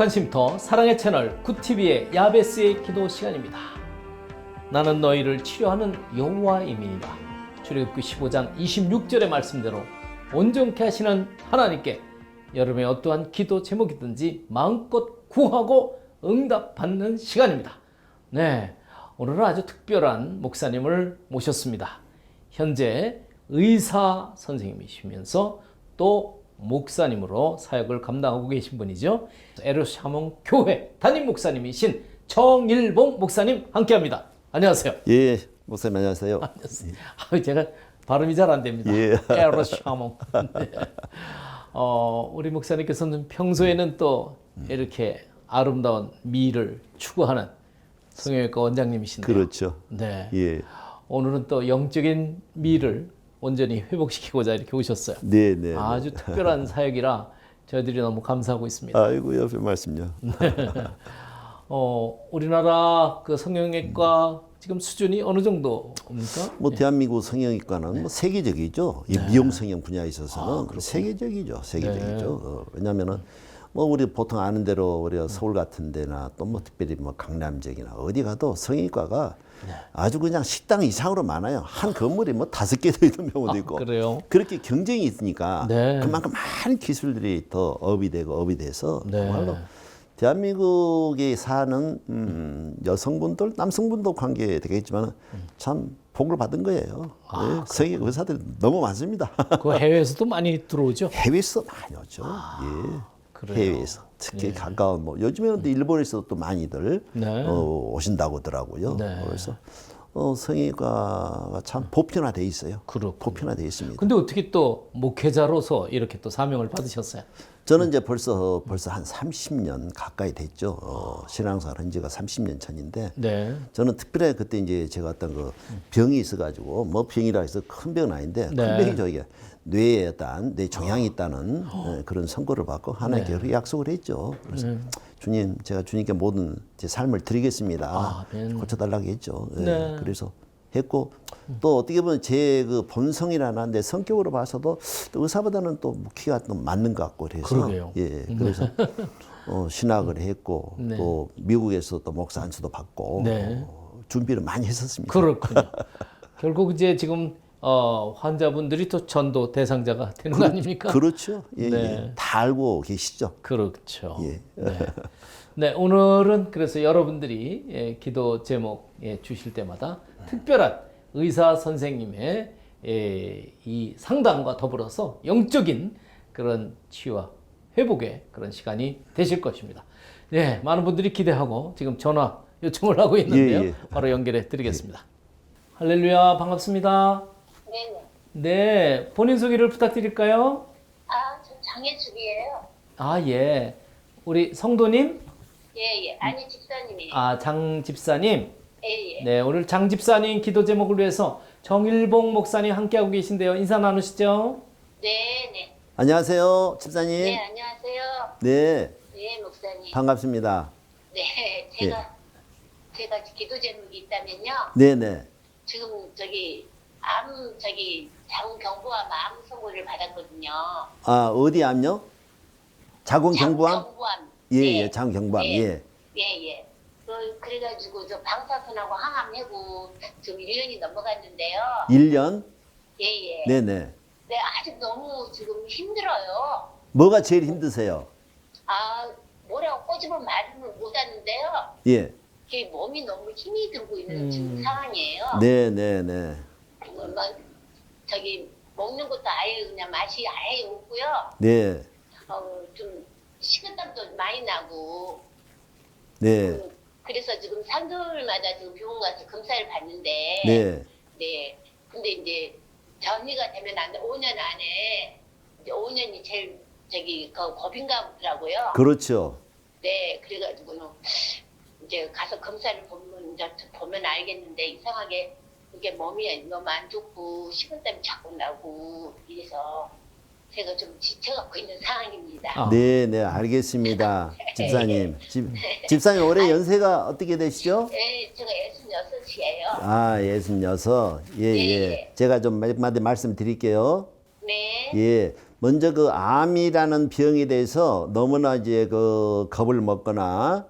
관심터 사랑의 채널 굿TV의 야베스의 기도 시간입니다. 나는 너희를 치료하는 여호와임이니라. 출애굽기 15장 26절의 말씀대로 온전케 하시는 하나님께 여러분의 어떠한 기도 제목이든지 마음껏 구하고 응답받는 시간입니다. 네, 오늘은 아주 특별한 목사님을 모셨습니다. 현재 의사 선생님이시면서 또 목사님으로 사역을 감당하고 계신 분이죠. 에르샤몬 교회 담임 목사님이신 정일봉 목사님 함께합니다. 안녕하세요. 예, 목사님 안녕하세요. 안녕하세요. 아, 제가 발음이 잘 안 됩니다. 예. 에르샤몬. 네. 어, 우리 목사님께서는 평소에는 또 이렇게 아름다운 미를 추구하는 성형외과 원장님이신데요. 그렇죠. 네. 예, 오늘은 또 영적인 미를 온전히 회복시키고자 이렇게 오셨어요. 네, 네. 아주 특별한 사역이라 저희들이 너무 감사하고 있습니다. 아이고 옆에 말씀요. 어, 우리나라 그 성형외과 지금 수준이 어느 정도입니까? 뭐 대한민국 성형외과는 뭐 세계적이죠. 이 미용 성형 분야에 있어서는 세계적이죠. 세계적이죠. 어, 왜냐하면은 뭐 우리 보통 아는 대로 우리가 서울 같은 데나 또 뭐 특별히 뭐 강남 지역이나 어디 가도 성형외과가 아주 그냥 식당 이상으로 많아요. 한 건물에 뭐 다섯 개도 있는 경우도 있고. 그래요? 그렇게 경쟁이 있으니까 네. 그만큼 많은 기술들이 더 업이 되고 업이 돼서 네. 정말로 대한민국에 사는 음, 여성분들, 남성분도 관계 되겠지만 참 복을 받은 거예요. 예, 성의 의사들이 너무 많습니다. 그 해외에서도 많이 들어오죠. 해외에서 많이 오죠. 예. 아, 그래요? 해외에서 특히 가까운 뭐 요즘에는 또 일본에서도 또 많이들 네. 어, 오신다고 하더라고요. 네. 그래서 어, 성의과가 참 보편화돼 있어요. 그렇군요. 보편화돼 있습니다. 근데 어떻게 또 목회자로서 이렇게 또 사명을 받으셨어요? 저는 이제 벌써 벌써 한 30년 가까이 됐죠. 어, 신앙생활 한 지가 30년 전인데 네. 저는 특별히 그때 이제 제가 어떤 그 병이 있어가지고 뭐 병이라 해서 큰 병은 아닌데 큰 네. 병이 저게 뇌에 어떤 뇌 종양이 있다는 예, 그런 선고를 받고 하나님께 그렇게 약속을 했죠. 그래서 주님 제가 주님께 모든 제 삶을 드리겠습니다. 아멘. 고쳐달라고 했죠. 예, 네. 그래서 했고 또 어떻게 보면 제 그 본성이라나 내 성격으로 봐서도 또 의사보다는 또 키가 또 맞는 것 같고 그래서 그러게요. 예 그래서 어, 신학을 했고 네. 또 미국에서 또 목사 안수도 받고 네. 어, 준비를 많이 했었습니다. 그렇군요. 결국 이제 지금 어, 환자분들이 또 전도 대상자가 되는 거 아닙니까? 그렇죠. 예, 네. 예. 다 알고 계시죠. 그렇죠. 예. 네. 네, 오늘은 그래서 여러분들이 예, 기도 제목 예, 주실 때마다 특별한 의사 선생님의 예, 이 상담과 더불어서 영적인 그런 치유와 회복의 그런 시간이 되실 것입니다. 네, 많은 분들이 기대하고 지금 전화 요청을 하고 있는데요. 예, 예. 바로 연결해 드리겠습니다. 할렐루야, 반갑습니다. 네네. 네, 본인 소개를 부탁드릴까요? 아, 저 장혜숙이에요. 아, 예. 우리 성도님, 예, 예. 아니, 집사님이에요. 아, 장 집사님. 예, 예. 네, 오늘 장 집사님 기도 제목을 위해서 정일봉 목사님 함께하고 계신데요. 인사 나누시죠? 네, 네. 안녕하세요, 집사님. 네, 안녕하세요. 네, 네, 목사님. 반갑습니다. 네, 제가, 제가 기도 제목이 있다면요. 네, 네. 지금 저기, 암, 저기, 장경부암 암 선고를 받았거든요. 아 어디 암요? 자궁 경부암? 예, 네. 예, 자궁 경부암. 네. 예. 예, 예. 그, 그래가지고 저 방사선하고 항암 해고 지금 1년이 넘어갔는데요. 1년? 예, 예. 네, 네. 네, 아직 너무 지금 힘들어요. 뭐가 제일 힘드세요? 아, 뭐라고 꼬집은 말을 못 하는데요. 예. 이게 몸이 너무 힘이 들고 있는 음. 지금 상황이에요. 네, 네, 네. 뭐, 막, 저기, 먹는 것도 아예 그냥 맛이 아예 없고요. 네. 어, 좀, 식은땀도 많이 나고. 네. 음, 그래서 지금 3개월마다 지금 병원 가서 검사를 받는데. 네. 네. 근데 이제 전이가 되면 안 돼. 5년 안에 이제 5년이 제일 저기 그 법인가 보더라고요. 그렇죠. 네. 그래가지고는 이제 가서 검사를 보면 이제 보면 알겠는데 이상하게 이게 몸이 너무 안 좋고 식은 땀이 자꾸 나고 이래서 제가 좀 지쳐갖고 있는 상황입니다. 아. 네, 네, 알겠습니다. 집사님. 집, 집사님 올해 연세가 어떻게 되시죠? 네, 제가 66이에요. 아, 예순여섯. 예, 네, 예. 네. 제가 좀 몇 마디 말씀드릴게요. 네. 예. 먼저 그 암이라는 병에 대해서 너무나 이제 그 겁을 먹거나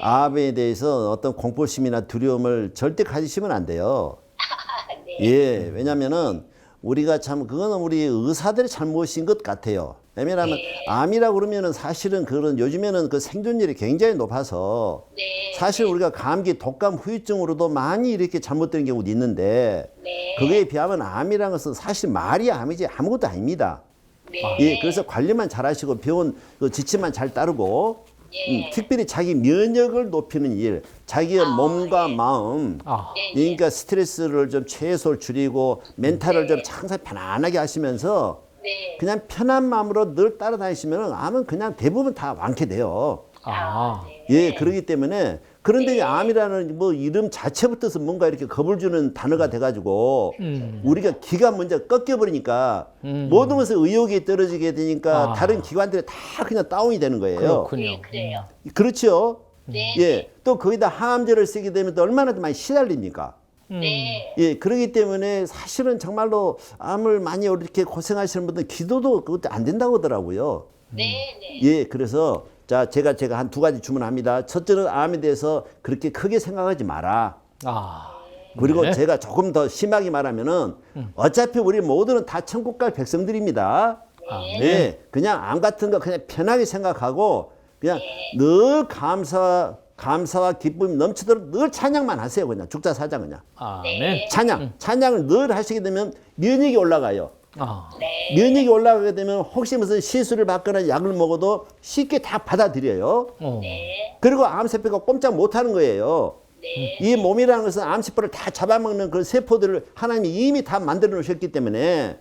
암에 대해서 어떤 공포심이나 두려움을 절대 가지시면 안 돼요. 아, 네. 예, 왜냐면은 우리가 참 그거는 우리 의사들의 잘못인 것 같아요. 왜냐하면 암이라고 그러면은 사실은 그런 요즘에는 그 생존율이 굉장히 높아서 네. 사실 우리가 감기 독감 후유증으로도 많이 이렇게 잘못되는 경우도 있는데 네. 그거에 비하면 암이라는 것은 사실 말이 암이지 아무것도 아닙니다. 네. 예, 그래서 관리만 잘하시고 병원 그 지침만 잘 따르고 예. 음, 특별히 자기 면역을 높이는 일, 자기의 몸과 마음, 아, 네. 그러니까 스트레스를 좀 최소 줄이고 멘탈을 좀 항상 편안하게 하시면서 네. 그냥 편한 마음으로 늘 따라다니시면 암은 그냥 대부분 다 완쾌돼요. 아, 예, 그러기 때문에 그런데 이 암이라는 뭐 이름 자체부터서 뭔가 이렇게 겁을 주는 단어가 돼가지고 음. 우리가 기가 먼저 꺾여버리니까 모든 것에 의욕이 떨어지게 되니까 아. 다른 기관들이 다 그냥 다운이 되는 거예요. 그렇군요. 네, 그래요. 그렇죠. 네. 예, 또 거기다 항암제를 쓰게 되면 또 얼마나 더 많이 시달립니까? 음. 네. 예, 그러기 때문에 사실은 정말로 암을 많이 이렇게 고생하시는 분들 기도도 그것도 안 된다고 하더라고요. 네. 네. 예, 그래서 자 제가 제가 한 두 가지 주문합니다. 첫째는 암에 대해서 그렇게 크게 생각하지 마라. 아, 그리고 네. 제가 조금 더 심하게 말하면은 어차피 우리 모두는 다 천국 갈 백성들입니다. 아, 예, 그냥 암 같은 거 그냥 편하게 생각하고 그냥 늘 감사 감사와 기쁨이 넘치도록 늘 찬양만 하세요. 그냥 죽자 사자 그냥 아멘. 찬양 찬양을 늘 하시게 되면 면역이 올라가요. 아, 네. 면역이 올라가게 되면 혹시 무슨 시술을 받거나 약을 먹어도 쉽게 다 받아들여요. 어, 네. 그리고 암세포가 꼼짝 못하는 거예요. 네. 이 몸이라는 것은 암세포를 다 잡아먹는 그런 세포들을 하나님이 이미 다 만들어 놓으셨기 때문에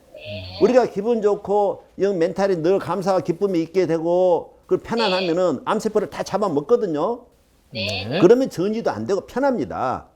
우리가 기분 좋고 영 멘탈이 늘 감사와 기쁨이 있게 되고 그 편안하면은 암세포를 다 잡아먹거든요. 네. 그러면 전이도 안 되고 편합니다.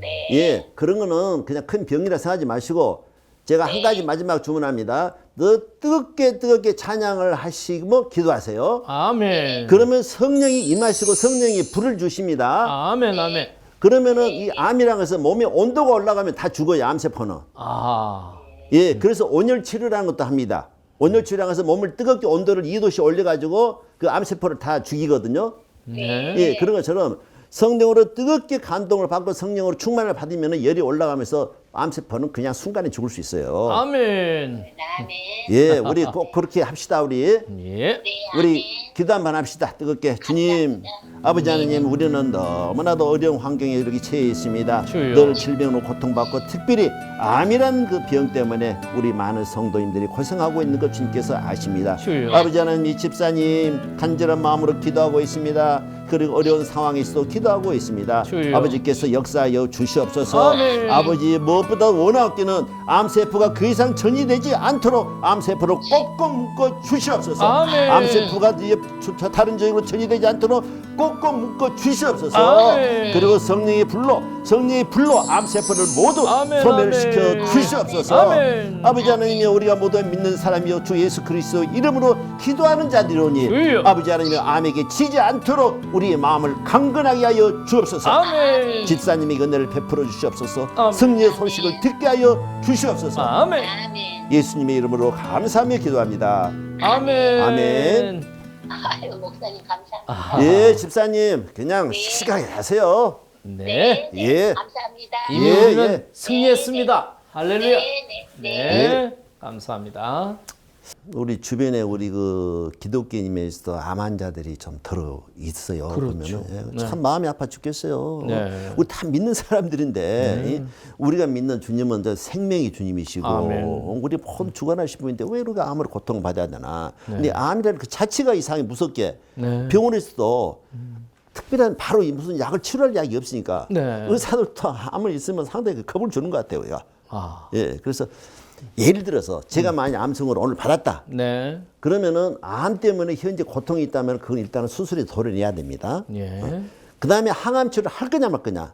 네. 예, 그런 거는 그냥 큰 병이라 생각하지 마시고 제가 한 가지 마지막 주문합니다. 너 뜨겁게 뜨겁게 찬양을 하시고 기도하세요. 아멘. 그러면 성령이 임하시고 성령이 불을 주십니다. 아멘, 아멘. 그러면은 이 암이라는 것은 몸의 온도가 올라가면 다 죽어요, 암세포는. 아, 예, 그래서 온열 치료라는 것도 합니다. 온열 치료라는 것은 몸을 뜨겁게 온도를 2도씩 올려가지고 그 암세포를 다 죽이거든요. 네. 예, 그런 것처럼 성령으로 뜨겁게 감동을 받고 성령으로 충만을 받으면 열이 올라가면서 암세포는 그냥 순간에 죽을 수 있어요. 아멘. 아멘. 예, 우리 꼭 그렇게 합시다, 우리. 예. 네. 우리 기도 한번 합시다. 뜨겁게 주님, 아버지 하나님, 우리는 너무나도 어려운 환경에 이렇게 처해 있습니다. 주여. 늘 질병으로 고통받고 특별히 암이라는 그병 때문에 우리 많은 성도님들이 고생하고 있는 것 주님께서 아십니다. 주여. 아버지 하나님, 이 집사님 간절한 마음으로 기도하고 있습니다. 그리고 어려운 상황에서도 기도하고 있습니다. 주여. 아버지께서 역사하여 주시옵소서. 아멘. 아버지 무엇보다 원하옵기는 암세포가 그 이상 전이되지 않도록 암세포를 꼭꼭 묶어 주시옵소서. 아멘. 암세포가 이제 주- 다른 지역으로 전이되지 않도록 꼭꼭 묶어 주시옵소서. 아멘. 그리고 성령의 불로 성령의 불로 암세포를 모두 아멘, 소멸시켜 아멘. 주시옵소서. 아멘. 아버지 하나님이 우리가 모두 믿는 사람이요 주 예수 그리스도 이름으로 기도하는 자들이오니 주여. 아버지 하나님이 암에게 지지 않도록 우리의 마음을 강건하게 하여 주옵소서. 아멘. 집사님이 은혜를 베풀어 주시옵소서. 아멘. 승리의 소식을 듣게 하여 주시옵소서. 아멘. 예수님의 이름으로 감사하며 기도합니다. 아멘. 아멘. 아유, 목사님 감사합니다. 아, 예, 집사님 그냥 씩씩하게 하세요. 네. 예. 감사합니다. 예, 우리는 예. 승리했습니다. 할렐루야. 네, 네, 네. 네. 감사합니다. 우리 주변에 우리 그 기독교인에서도 암 환자들이 좀 들어 있어요. 그렇죠. 보면은. 예, 네. 참 마음이 아파 죽겠어요. 네. 우리 다 믿는 사람들인데 이 우리가 믿는 주님은 저 생명의 주님이시고 아멘. 우리 모두 죽어나신 분인데 왜 우리가 암으로 고통받아야 되나? 근데 암이라는 그 자체가 이상하게 무섭게 네. 병원에서도 특별한 바로 이 무슨 약을 치료할 약이 없으니까 네. 의사들도 암을 있으면 상당히 그 겁을 주는 것 같아요. 아, 예, 그래서 예를 들어서 제가 만약 암성을 오늘 받았다. 네. 그러면은 암 때문에 현재 고통이 있다면 그건 일단은 수술에 도려내야 됩니다. 예. 그 다음에 항암 치료를 할 거냐 말 거냐.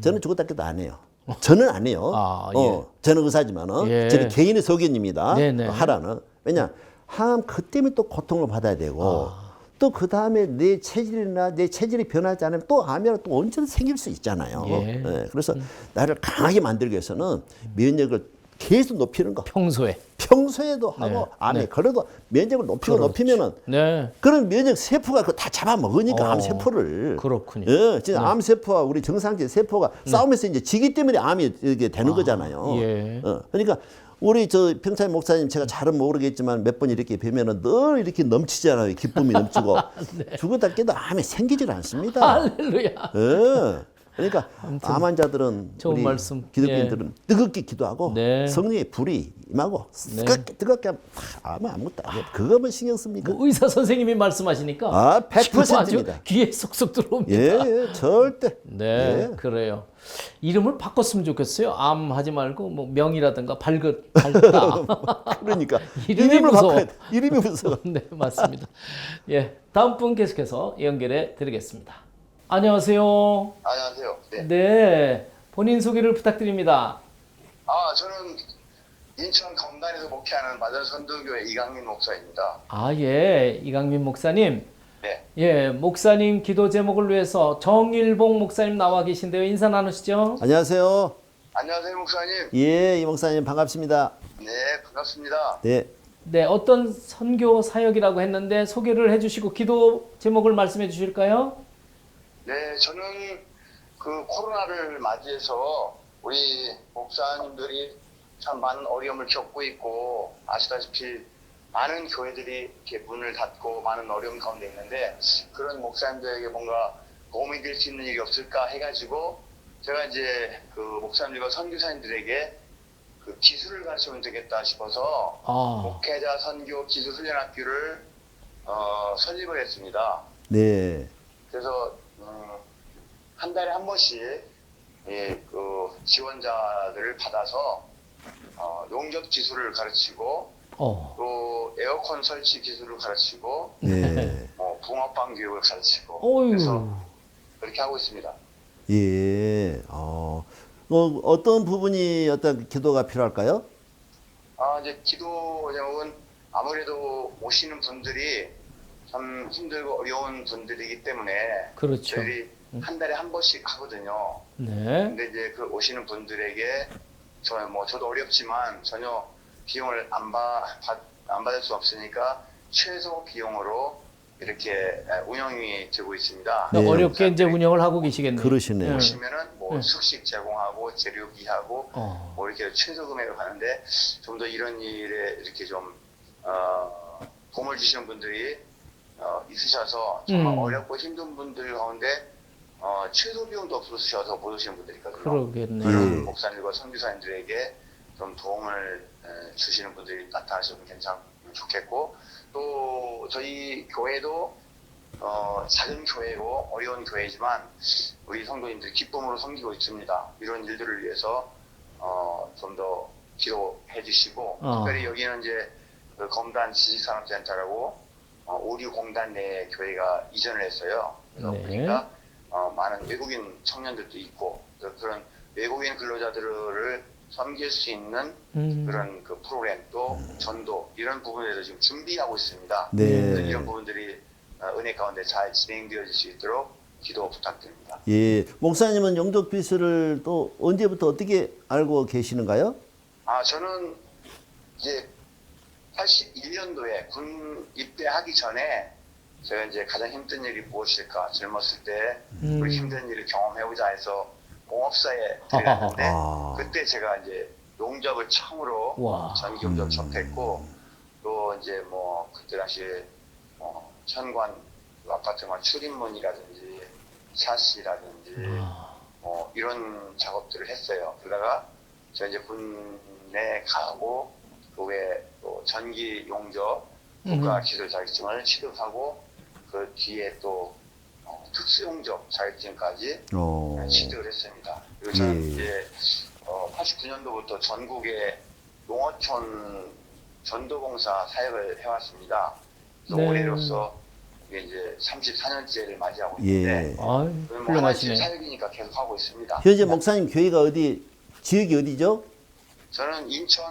저는 죽었다 깨도 안 해요. 저는 안 해요. 아, 어, 저는 의사지만은 예. 저는 개인의 소견입니다. 네네. 하라는 왜냐 항암 그 때문에 또 고통을 받아야 되고 아. 또 그 다음에 내 체질이나 내 체질이 변하지 않으면 또 암이랑 또 언제든 생길 수 있잖아요. 예. 예, 그래서 나를 강하게 만들기 위해서는 면역을 계속 높이는 거. 평소에. 평소에도 하고 네, 암에 네. 걸려도 면역을 높이고 그렇죠. 높이면은 네. 그런 면역 세포가 그거 다 잡아먹으니까 어, 암 세포를. 그렇군요. 네. 예, 진짜 암 세포와 우리 정상체 세포가 싸우면서 이제 지기 때문에 암이 이게 되는 거잖아요. 예. 어, 그러니까 우리 저 평창 목사님 제가 잘은 모르겠지만 몇 번 이렇게 뵈면은 늘 이렇게 넘치잖아요. 기쁨이 넘치고 죽었다 깨도 암이 생기질 않습니다. 할렐루야. 예. 그러니까 암 환자들은 좋은 우리 말씀. 기독교인들은 뜨겁게 기도하고 네. 성령의 불이 임하고 뜨겁게 뜨겁게 하면 아무 아무것도 안 해요. 그거만 신경 씁니까? 뭐 의사 선생님이 말씀하시니까 아, 100% 지금 아주 입니다. 귀에 쏙쏙 들어옵니다. 예, 예, 절대. 네, 예. 그래요. 이름을 바꿨으면 좋겠어요. 암 하지 말고 뭐 명이라든가 발긋 발긋다. 그러니까 이름이 이름을 무서워. 바꿔야 돼. 이름이 무서워. 네, 맞습니다. 예, 다음 분 계속해서 연결해 드리겠습니다. 안녕하세요. 안녕하세요. 네. 네, 본인 소개를 부탁드립니다. 아, 저는 인천 검단에서 목회하는 마전 선도교회 이강민 목사입니다. 아, 예, 이강민 목사님. 네. 예, 목사님 기도 제목을 위해서 정일봉 목사님 나와 계신데요. 인사 나누시죠? 안녕하세요. 안녕하세요, 목사님. 예, 이 목사님 반갑습니다. 네, 반갑습니다. 네. 네, 어떤 선교 사역이라고 했는데 소개를 해 주시고 기도 제목을 말씀해 주실까요? 네, 저는 그 코로나를 맞이해서 우리 목사님들이 참 많은 어려움을 겪고 있고 아시다시피 많은 교회들이 이렇게 문을 닫고 많은 어려움 가운데 있는데 그런 목사님들에게 뭔가 도움이 될 수 있는 일이 없을까 해가지고 제가 이제 그 목사님들과 선교사님들에게 그 기술을 가르치면 되겠다 싶어서 아, 목회자 선교 기술 훈련 학교를 어, 설립을 했습니다. 네. 그래서 음, 한 달에 한 번씩 예, 그 지원자들을 받아서 어, 용접 기술을 가르치고 어, 또 에어컨 설치 기술을 가르치고 네. 어, 붕어빵 교육을 가르치고 어유, 그래서 그렇게 하고 있습니다. 예. 어, 어, 어떤 부분이 어떤 기도가 필요할까요? 아 이제 기도 제목은 아무래도 오시는 분들이 참 힘들고 어려운 분들이기 때문에 그렇죠. 저희들이 한 달에 한 번씩 하거든요. 네, 근데 이제 그 오시는 분들에게 저뭐 저도 어렵지만 전혀 비용을 안, 받, 받, 안 받을 수 없으니까 최소 비용으로 이렇게 운영이 되고 있습니다. 네. 어렵게 이제 운영을 하고 계시겠네요. 그러시네요. 네. 오시면은 뭐 네. 숙식 제공하고 재료비하고 어, 뭐 이렇게 최소 금액을 하는데 좀 더 이런 일에 이렇게 좀 어, 도움을 주시는 분들이 어, 있으셔서 정말 음. 어렵고 힘든 분들 가운데 어, 최소 비용도 없으셔서 못 오시는 분들이 있거든요. 그러겠네요. 그런 예. 목사님과 선교사님들에게 좀 도움을 에, 주시는 분들이 나타나시면 괜찮 좋겠고 또 저희 교회도 어, 작은 교회고 어려운 교회지만 우리 성도님들 기쁨으로 섬기고 있습니다. 이런 일들을 위해서 어, 좀 더 기도해 주시고 아. 특별히 여기는 이제 그 검단 지식산업센터라고 어, 오류공단 내 교회가 이전을 했어요. 그래서 네. 보니까 어, 많은 외국인 청년들도 있고 그런 외국인 근로자들을 섬길 수 있는 음, 그런 그 프로그램 또 전도 이런 부분에서 지금 준비하고 있습니다. 네. 이런 부분들이 어, 은혜 가운데 잘 진행되어질 수 있도록 기도 부탁드립니다. 예. 목사님은 용접 비수를 또 언제부터 어떻게 알고 계시는가요? 아 저는 이제 81년도에 군 입대하기 전에 제가 이제 가장 힘든 일이 무엇일까 젊었을 때 음. 우리 힘든 일을 경험해보자 해서 공업사에 들어갔는데 아. 그때 제가 이제 용접을 처음으로 와. 전기 용접 접했고 또 이제 뭐 그때 당시에 뭐 현관 아파트만 출입문이라든지 샤시라든지 아, 뭐 이런 작업들을 했어요. 그러다가 제가 이제 군에 가고 그 외에 또 전기 용접 국가 기술 자격증을 취득하고 그 뒤에 또 어, 특수 용접 자격증까지 어. 취득을 했습니다. 그리고 저는 예. 이제 어, 89년도부터 전국의 농어촌 전도봉사 사역을 해왔습니다. 그래서 네. 올해로서 이게 이제 34년째를 맞이하고 예. 있는데 아유, 그건 뭐 훌륭하시네. 사역이니까 계속 하고 있습니다. 현재 목사님 교회가 어디 지역이 어디죠? 저는 인천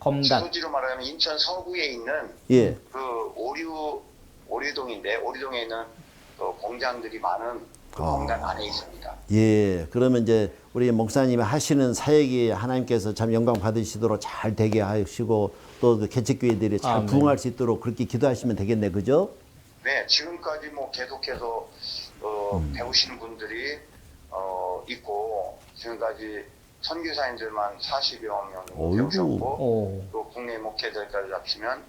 검단. 주소지로 말하면 인천 서구에 있는 예. 그 오류 오류동인데 오류동에 있는 그 공장들이 많은 그 아. 공단 안에 있습니다. 예, 그러면 이제 우리 목사님이 하시는 사역이 하나님께서 참 영광 받으시도록 잘 되게 하시고 또그 개척교회들이 잘 아멘. 부흥할 수 있도록 그렇게 기도하시면 되겠네, 그죠? 네, 지금까지 뭐 계속해서 어, 음. 배우시는 분들이 어, 있고 지금까지 선교사님들만 40여 명 어이구. 배우셨고 오. 또 국내 목회자까지 합치면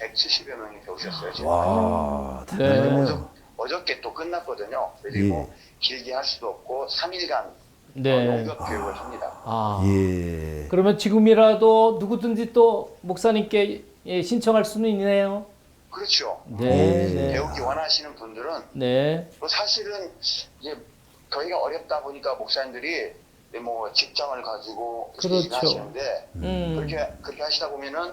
170여 명이 배우셨어요. 지금. 와, 네. 대단해요. 어저, 어저께 또 끝났거든요. 그리고 예. 길게 할 수도 없고 3일간 네. 농격 교육을 합니다. 아. 예. 그러면 지금이라도 누구든지 또 목사님께 예, 신청할 수는 있네요. 그렇죠. 네. 네. 배우기 원하시는 분들은 네. 뭐 사실은 이제 저희가 어렵다 보니까 목사님들이 뭐 직장을 가지고 그렇죠. 일하시는데 음. 그렇게 그렇게 하시다 보면은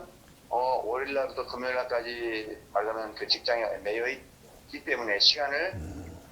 어 월요일 날부터 금요일 날까지 말하면 그 직장에 매여 있기 때문에 시간을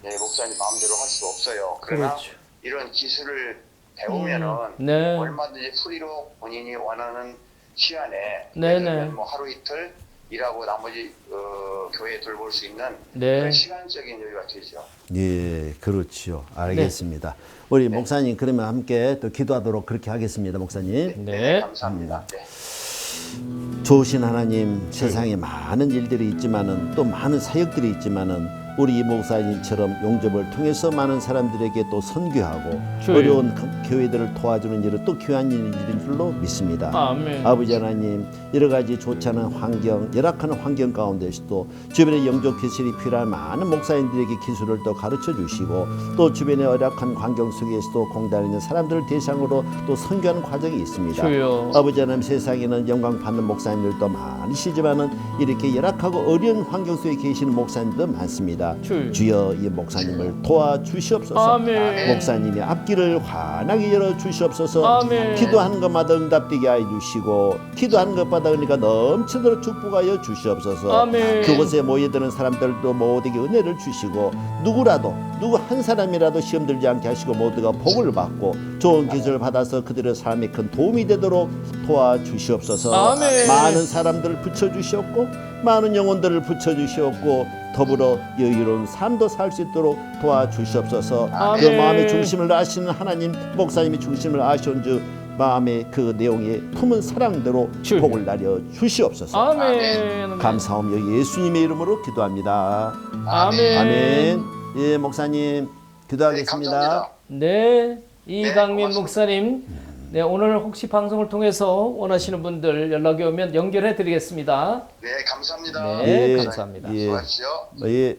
네, 목사님 마음대로 할 수 없어요. 그러나 그렇죠. 이런 기술을 배우면은 음, 네. 얼마든지 프리로 본인이 원하는 시간에 네, 예를 들면 네. 뭐 하루 이틀 일하고 나머지 어, 교회 돌볼 수 있는 네. 그런 시간적인 여유가 되죠. 예, 그렇죠. 알겠습니다. 우리 목사님 그러면 함께 또 기도하도록 그렇게 하겠습니다, 목사님. 네. 감사합니다. 네. 좋으신 하나님, 세상에 많은 일들이 있지만은 또 많은 사역들이 있지만은 우리 이 목사님처럼 용접을 통해서 많은 사람들에게 또 선교하고 주여. 어려운 그 교회들을 도와주는 일은 또 귀한 일인 줄로 믿습니다. 아멘. 아버지 하나님 여러 가지 좋지 않은 환경 열악한 환경 가운데서도 주변에 영적 기술이 필요한 많은 목사님들에게 기술을 또 가르쳐 주시고 또 주변의 열악한 환경 속에서도 공단에 있는 사람들을 대상으로 또 선교하는 과정이 있습니다. 주여. 아버지 하나님 세상에는 영광 받는 목사님들도 많으시지만은 이렇게 열악하고 어려운 환경 속에 계시는 목사님도 많습니다. 주여. 주여 이 목사님을 도와 주시옵소서. 아멘. 목사님의 앞길을 환하게 열어 주시옵소서. 아멘. 기도하는 것마다 응답되게 하여 주시고 기도하는 것마다 은혜가 넘치도록 축복하여 주시옵소서. 아멘. 그곳에 모여드는 사람들도 모두에게 은혜를 주시고 누구라도 누구 한 사람이라도 시험 들지 않게 하시고 모두가 복을 받고 좋은 기술을 받아서 그들의 삶에 큰 도움이 되도록 도와주시옵소서. 아멘. 많은 사람들을 붙여 주시옵고 많은 영혼들을 붙여 주시옵고 더불어 여유로운 삶도 살 수 있도록 도와주시옵소서. 그 아멘. 마음의 중심을 아시는 하나님 목사님의 중심을 아시온 주 마음의 그 내용에 품은 사랑대로 주. 복을 나려 주시옵소서. 아멘. 감사하며 예수님의 이름으로 기도합니다. 아멘. 아멘. 예, 목사님 네, 기도하겠습니다. 감사합니다. 네, 이강민 고맙습니다. 목사님. 네, 오늘 혹시 방송을 통해서 원하시는 분들 연락이 오면 연결해 드리겠습니다. 네, 감사합니다. 네, 예. 감사합니다. 예. 수고하십시오. 예,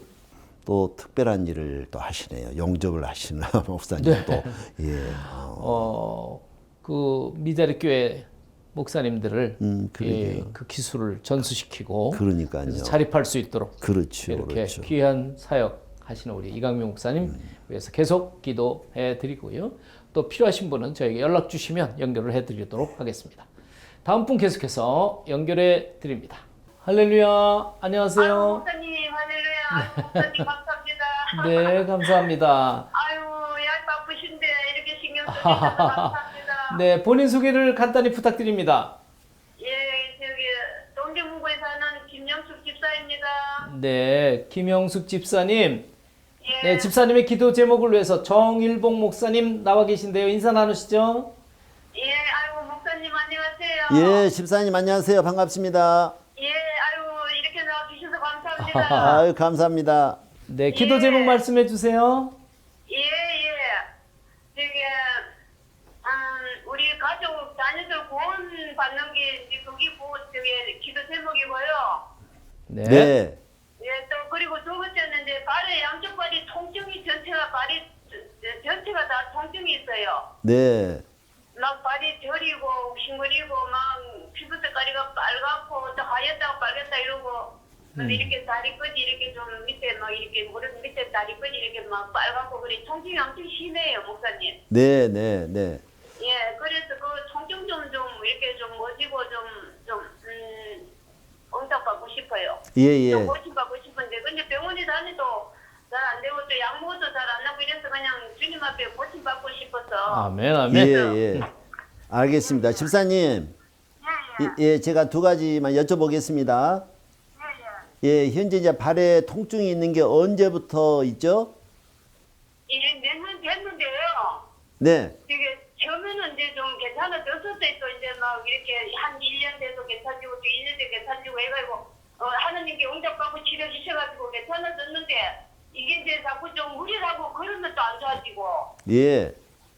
또 특별한 일을 또 하시네요. 영접을 하시는 목사님 또 예. 어, 어, 그 미자리 교회 목사님들을 음, 그러게요. 예, 그 기술을 전수시키고 그러니까요. 그래서 자립할 수 있도록 그렇죠, 이렇게 그렇죠. 귀한 사역 하시는 우리 이강민 목사님 위해서 계속 기도해 드리고요. 또 필요하신 분은 저에게 연락 주시면 연결을 해 드리도록 하겠습니다. 다음 분 계속해서 연결해 드립니다. 할렐루야. 아유, 안녕하세요. 목사님, 할렐루야. 아유, 목사님, 감사합니다. 네, 감사합니다. 아유, 야, 바쁘신데 이렇게 신경 써주셔서 감사합니다. 네, 본인 소개를 간단히 부탁드립니다. 예, 저기, 동대문구에 사는 김영숙 집사입니다. 네, 김영숙 집사님. 예, 네, 집사님의 기도 제목을 위해서 정일봉 목사님 나와 계신데요. 인사 나누시죠? 예, 아유, 목사님, 안녕하세요. 예, 집사님 안녕하세요. 반갑습니다. 예, 아유, 이렇게 나와 주셔서 감사합니다. 아유, 감사합니다. 네, 기도 예. 제목 말씀해 주세요. 예, 예. 저기, 음, 우리 가족, 자녀들 구원 받는 게 이제 거기 뭐, 저기, 기도 제목이고요. 네. 네. 예, 또 그리고 두 번째는 이제 발의 양쪽 전체가 발이 전체가 다 통증이 있어요. 네. 막 발이 저리고 욱신거리고 막 피부 색깔이가 빨갛고 또 하얗다고 빨갛다 이러고 근데 이렇게 다리끝이 이렇게 좀 밑에 막 이렇게 무릎 밑에 다리끝이 이렇게 막 빨갛고 그래 통증이 엄청 심해요 목사님. 네, 네, 네. 예, 그래서 그 통증 좀좀 이렇게 좀 멋지고 좀좀 음, 응답받고 싶어요. 예, 좀 예. 고침받고 싶은데 근데 병원에 다니도 잘 안 되고 또약 먹어도 잘 안 나고 이래서 그냥 주님 앞에 고침 받고 싶어서 아멘, 예, 아멘. 예. 알겠습니다. 집사님. 예, 예, 제가 두 가지만 여쭤보겠습니다. 예, 현재 이제 발에 통증이 있는 게 언제부터 있죠? 예, 네. 되게 처음에는 이제 좀 괜찮아졌을 때또 이제 막 이렇게 한 1년 돼도 괜찮아지고 또 2년 돼도 괜찮아지고 해가지고 어, 하느님께 응답받고 치료 주셔가지고 괜찮아졌는데 이게 이제 자꾸 좀 무리하고 그러면 또 안 좋아지고 예.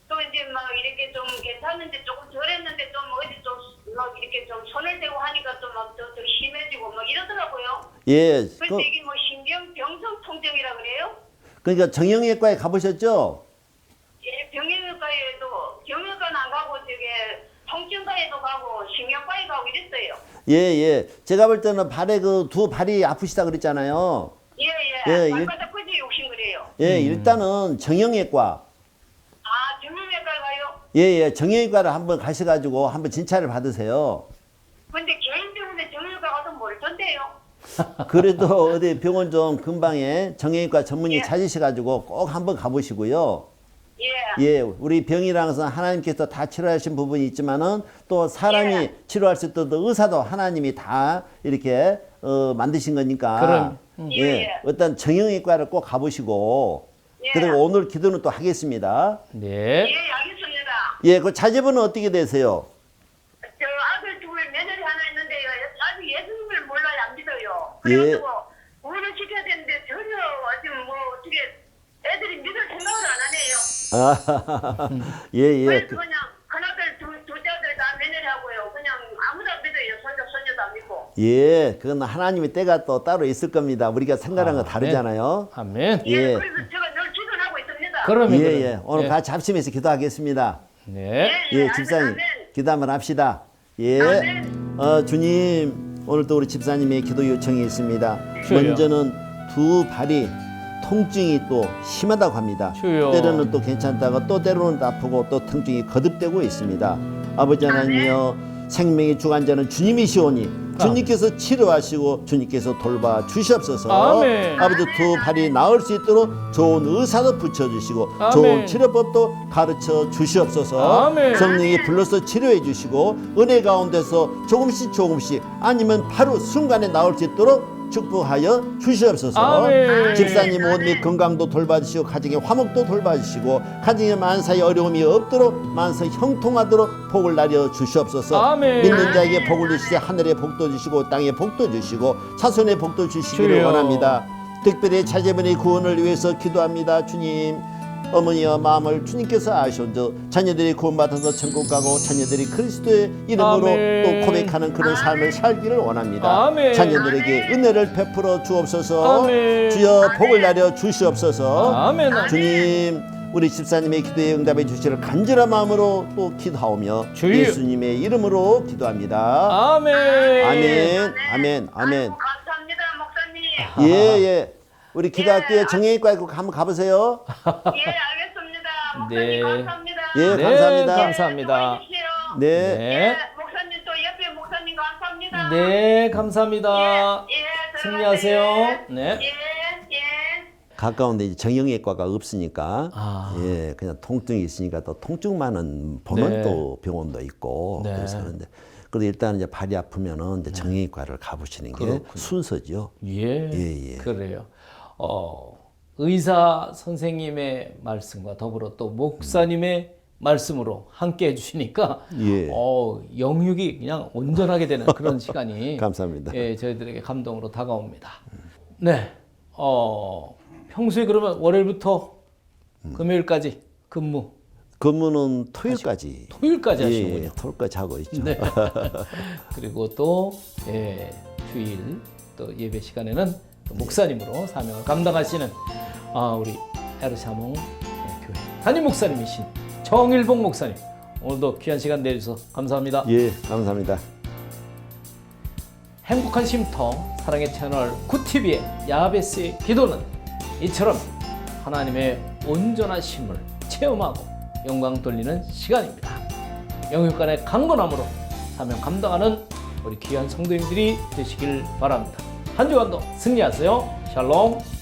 또 이제 막 이렇게 좀 괜찮은데 조금 덜했는데 좀 어디 좀 막 이렇게 좀 손을 대고 하니까 좀막좀 심해지고 막 이러더라고요. 예. 그래서 그, 이게 뭐 신경 병성 통증이라 그래요? 그러니까 정형외과에 가보셨죠? 예, 병역과에도 병역과는 안 가고 저게 통증과에도 가고 신경과에 가고 이랬어요. 예, 예. 제가 볼 때는 발에 그 두 발이 아프시다 그랬잖아요. 예, 예, 예. 일- 발바닥. 예, 일단은 정형외과. 아, 정형외과 가요? 예, 예. 정형외과를 한번 가셔가지고 한번 진찰을 받으세요. 근데 개인 병원에 정형외과 가도 멀던데요. 그래도 어디 병원 좀 근방에 정형외과 전문의 예. 찾으셔가지고 꼭 한번 가보시고요. 예. 예, 우리 병이랑서 하나님께서 다 치료하신 부분이 있지만은 또 사람이 예. 치료할 수 있도록 의사도 하나님이 다 이렇게 어, 만드신 거니까. 그럼, 음. 예, 예. 일단 정형외과를 꼭 가보시고. 예. 그리고 오늘 기도는 또 하겠습니다. 네. 예, 알겠습니다. 예, 그 자제분은 어떻게 되세요? 저 아들 둘 며느리 하나 있는데요. 아직 예수님을 몰라요. 안 믿어요. 예. 그래가지고 구원을 시켜야 되는데 전혀 지금 뭐 어떻게 애들이 믿을 생각을 안 하네요. 아, 예, 예. 그래서 그냥 큰아들 두, 둘째 아들 다 며느리하고요. 그냥 아무도 안 믿어요. 손자 손녀도 안 믿고. 예, 그건 하나님의 때가 또 따로 있을 겁니다. 우리가 생각하는 거 아, 다르잖아요. 아멘. 예. 예. 그래서 제가 늘 기도하고 있습니다. 그러면 예. 예. 오늘 예. 같이 합심해서 기도하겠습니다. 네. 예, 예, 집사님. 아멘. 기도 한번 합시다. 예. 아멘. 어, 주님, 오늘도 우리 집사님의 기도 요청이 있습니다. 주여. 먼저는 두 발이 통증이 또 심하다고 합니다. 주여. 때로는 또 괜찮다가 또 때로는 아프고 또 통증이 거듭되고 있습니다. 아버지 하나님여 생명의 주관자는 주님이시오니 주님께서 치료하시고 주님께서 돌봐 주시옵소서. 아멘. 아버지 두 발이 나을 수 있도록 좋은 의사도 붙여주시고 아멘. 좋은 치료법도 가르쳐 주시옵소서. 아멘. 성령이 불러서 치료해 주시고 은혜 가운데서 조금씩 조금씩 아니면 바로 순간에 나올 수 있도록 축복하여 주시옵소서. 아멘. 집사님 몸의 건강도 돌봐주시고 가정의 화목도 돌봐주시고 가정의 만사의 어려움이 없도록 만사 형통하도록 복을 나려 주시옵소서. 아멘. 믿는 자에게 복을 주시되 하늘의 복도 주시고 땅의 복도 주시고 자손의 복도 주시기를 주여. 원합니다. 특별히 차제분의 구원을 위해서 기도합니다. 주님. 어머니와 마음을 주님께서 아시온저 자녀들이 구원받아서 천국 가고 자녀들이 그리스도의 이름으로 아멘. 또 고백하는 그런 삶을 살기를 원합니다. 아멘. 자녀들에게 은혜를 베풀어 주옵소서. 아멘. 주여 복을 나려 주시옵소서. 아멘. 아멘. 주님 우리 집사님의 기도에 응답해 주시를 간절한 마음으로 또 기도하오며 주여. 예수님의 이름으로 기도합니다. 아멘. 아멘. 아멘. 아멘. 아이고, 감사합니다, 목사님. 예, 예. 우리 기도학교에 정형외과에 꼭 한번 가보세요. 예, 알겠습니다. 목사님 네. 감사합니다. 예, 네, 감사합니다. 감사합니다. 수고하십시오. 네. 예, 네. 목사님 또 옆에 목사님 감사합니다. 네, 감사합니다. 예, 예, 승리하세요. 네. 예, 예. 가까운데 이제 정형외과가 없으니까 아. 예 그냥 통증이 있으니까 또 통증만은 보면 네. 또 병원도 있고 네. 그래서 하는데 그래도 일단 이제 발이 아프면은 이제 정형외과를 가보시는 게 그렇군요. 순서죠. 예, 예, 예. 그래요. 어, 의사 선생님의 말씀과 더불어 또 목사님의 말씀으로 함께 해주시니까 예. 어, 영육이 그냥 온전하게 되는 그런 시간이 감사합니다. 예, 저희들에게 감동으로 다가옵니다. 네, 어, 평소에 그러면 월요일부터 금요일까지 근무, 근무는 토요일까지 토요일까지 예, 하시는군요. 예, 토요일까지 하고 있죠. 네. 그리고 또 예, 주일 또 예배 시간에는 또 목사님으로 사명을 감당하시는 아, 우리 에르샤몽 예, 교회 담임 목사님이신 정일봉 목사님 오늘도 귀한 시간 내주셔서 감사합니다. 예, 감사합니다. 행복한 쉼터 사랑의 채널 구TV의 야베스의 기도는 이처럼 하나님의 온전하심을 체험하고 영광 돌리는 시간입니다. 영육간의 강건함으로 사명 감당하는 우리 귀한 성도님들이 되시길 바랍니다. 한 주간도 승리하세요. 샬롬.